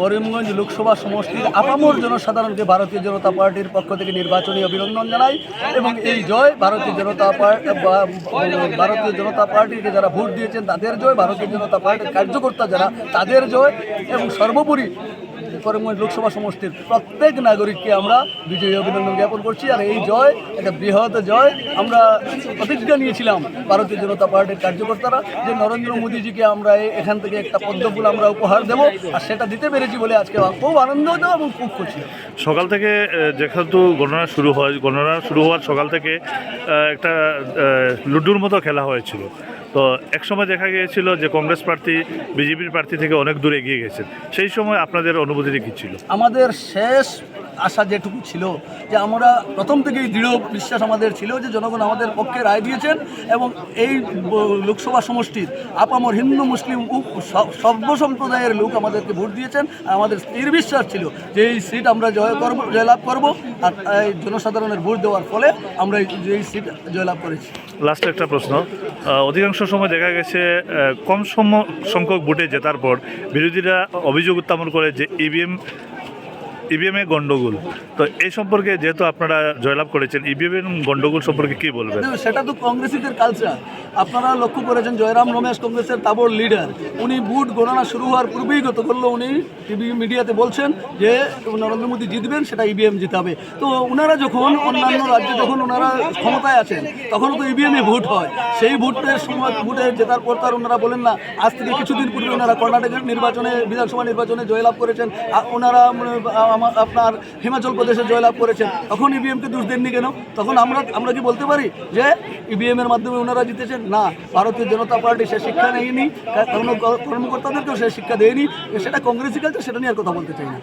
করিমগঞ্জ লোকসভা সমষ্টির আপামর জনসাধারণকে ভারতীয় জনতা পার্টির পক্ষ থেকে নির্বাচনী অভিনন্দন জানাই এবং এই জয় ভারতীয় জনতা পার্টি ভারতীয় জনতা পার্টিকে যারা ভোট দিয়েছেন তাদের জয়, ভারতীয় জনতা পার্টির কার্যকর্তা যারা, তাদের জয় এবং সর্বোপরি করিমগঞ্জ লোকসভা সমষ্টির প্রত্যেক নাগরিককে আমরা বিজয়ী অভিনন্দন জ্ঞাপন করছি। আর এই জয়, একটা বৃহৎ জয় আমরা প্রতিজ্ঞা নিয়েছিলাম ভারতীয় জনতা পার্টির কার্যকর্তারা যে নরেন্দ্র মোদীজিকে আমরা এখান থেকে একটা পদ্মফুল আমরা উপহার দেবো, আর সেটা দিতে পেরেছি বলে আজকে খুব আনন্দ হতো এবং খুব খুশি। সকাল থেকে যেহেতু গণনা শুরু হয়, গণনা শুরু হওয়ার সকাল থেকে একটা লুডুর মতো খেলা হয়েছিল। তো একসময় দেখা গিয়েছিল যে কংগ্রেস প্রার্থী, বিজেপির প্রার্থী থেকে অনেক দূরে এগিয়ে গেছেন। সেই সময় আপনাদের অনুভূতিটি কী ছিল? আমাদের শেষ আশা যেটুকু ছিল যে আমরা প্রথম থেকেই দৃঢ় বিশ্বাস আমাদের ছিল যে জনগণ আমাদের পক্ষে রায় দিয়েছেন এবং এই লোকসভা সমষ্টির আপামর হিন্দু মুসলিম উ- সব- সর্ব সম্প্রদায়ের লোক আমাদেরকে ভোট দিয়েছেন। আর আমাদের স্থির বিশ্বাস ছিল যে এই সিট আমরা জয় করব, জয়লাভ করব আর এই জনসাধারণের ভোট দেওয়ার ফলে আমরা এই সিট জয়লাভ করেছি। লাস্ট একটা প্রশ্ন। অধিকাংশ সময় দেখা গেছে কম সম- সংখ্যক ভোটে জেতার পর বিরোধীরা অভিযোগ উত্থাপন করে যে E ইভিএম ইভিএমে গন্ডগোল। তো এই সম্পর্কে যেহেতু আপনারা জয়লাভ করেছেন E ইভিএম গন্ডগোল সম্পর্কে কী বলবেন? সেটা তো কংগ্রেসিদের কালচার আপনারা লক্ষ্য করেছেন, জয়রাম রমেশ কংগ্রেসের তাবর লিডার উনি বুট গণনা শুরু হওয়ার পূর্বেই গত করল উনি টিভি মিডিয়াতে বলছেন যে, নরেন্দ্র মোদী জিতবেন, সেটা ইভিএম জিতাবে। তো ওনারা যখন অন্যান্য রাজ্যে যখন ওনারা ক্ষমতায় আছেন তখন তো ইভিএমে ভোট হয়। সেই ভোটের সময়, ভোটে জেতার পর তার ওনারা বলেন না, আজ থেকে কিছুদিন পূর্বে ওনারা কর্ণাটকের নির্বাচনে, বিধানসভা নির্বাচনে জয়লাভ করেছেন। ওনারা উম, আমা- আপনার হিমাচল প্রদেশে জয়লাভ করেছেন তখন ইভিএমকে দোষ দেননি কেন? তখন আমরা আমরা কি বলতে পারি যে ইভিএম এর মাধ্যমে ওনারা জিতেছেন? না ভারতীয় জনতা পার্টি সে শিক্ষা নেয়নি কর্মকর্তাদেরকেও সে শিক্ষা দেয়নি সেটা কংগ্রেসই কালচার সেটা নিয়ে আর কথা বলতে চাই না।